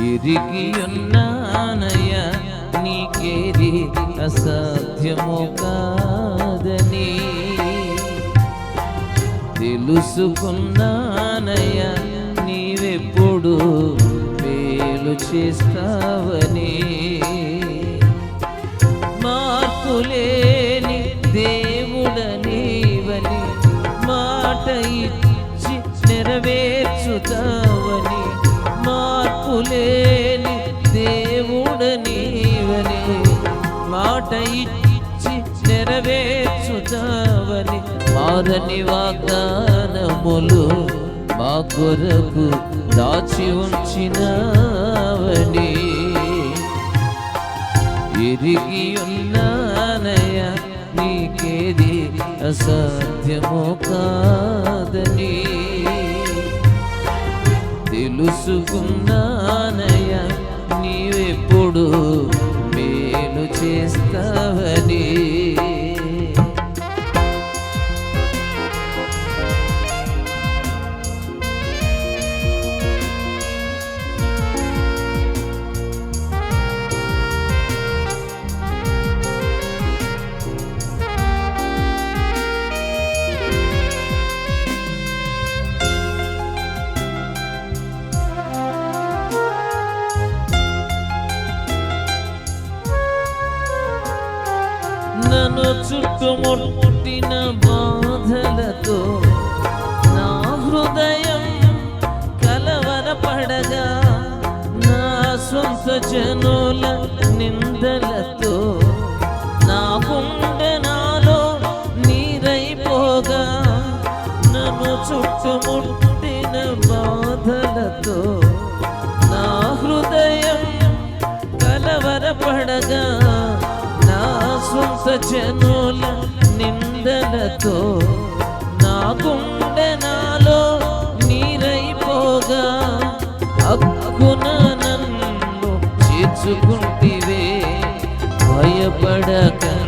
ఎరిగి ఉన్నానయ్య నీకేది అసాధ్యము కాదని. తెలుసుకున్నానయ్య నీవెప్పుడు మేలు చేస్తావని. మార్పులే మారని వాగ్దానములు మా కొరకు దాచి ఉంచినవని. ఎరిగి ఉన్నానయ నీకేది అసాధ్యము కాదని. తెలుసుకున్నానయ్య నీవెప్పుడు మేలు చేస్తావని. చుట్టుముట్టిన బాధలతో నా హృదయం కలవరపడగా నా సొంత జనుల జనుల నిందలతో నా గుండె నాలో నీరైపోగా అక్కున నన్ను చేర్చుకుంటివే భయపడకంటివే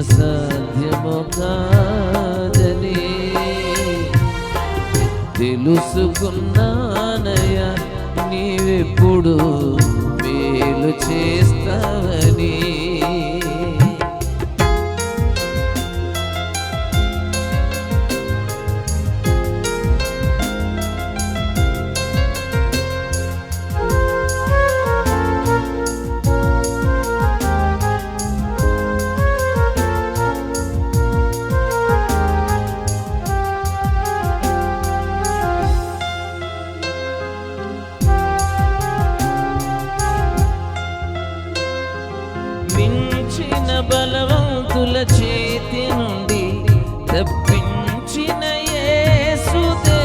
అసాధ్యము కాదని తెలుసుకున్నానయ్యా నీవెప్పుడు మేలు చేస్తావని. బలవంతుల చేతి నుండి తప్పించిన యేసుదేవుడా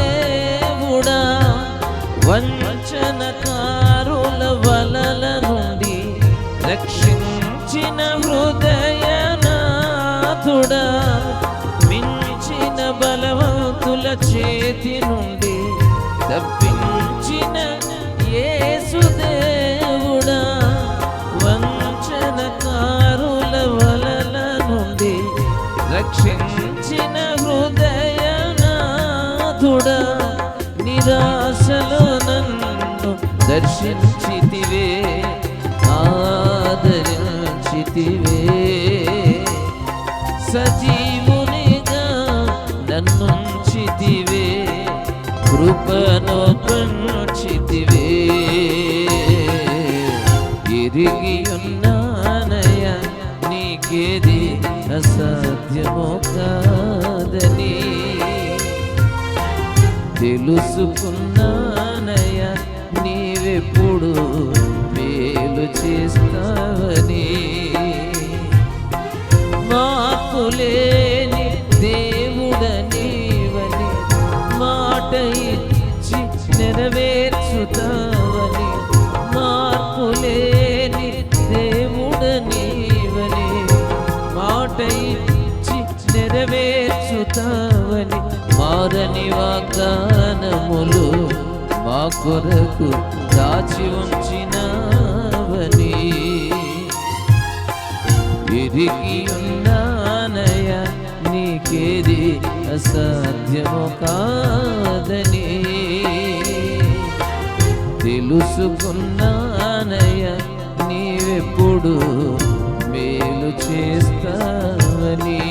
వన్ నిరాశలో నన్ను దర్శించితివే ఆదరించితివే. సజీవునిగా నన్నుంచితివే కృపను పంచితివే. ఎరిగి ఉన్నానయ నీకేది అసాధ్యమో కాదని. తెలుసుకున్నానయ నీవెప్పుడు మేలు చేస్తావని. మార్పులేని దేవుడనీవని మాట ఇచ్చి నెరవేర్చుతావని. మార్పులేని దేవుడనీవని మాట ఇచ్చి నెరవేర్చుతావని మారని వాగ్దానములు మా కొరకు దాచి ఉంచినవని. ఎరిగి ఉన్నానయ నీకేది అసాధ్యము కాదని. తెలుసుకున్నానయ నీవెప్పుడు మేలు చేస్తావని.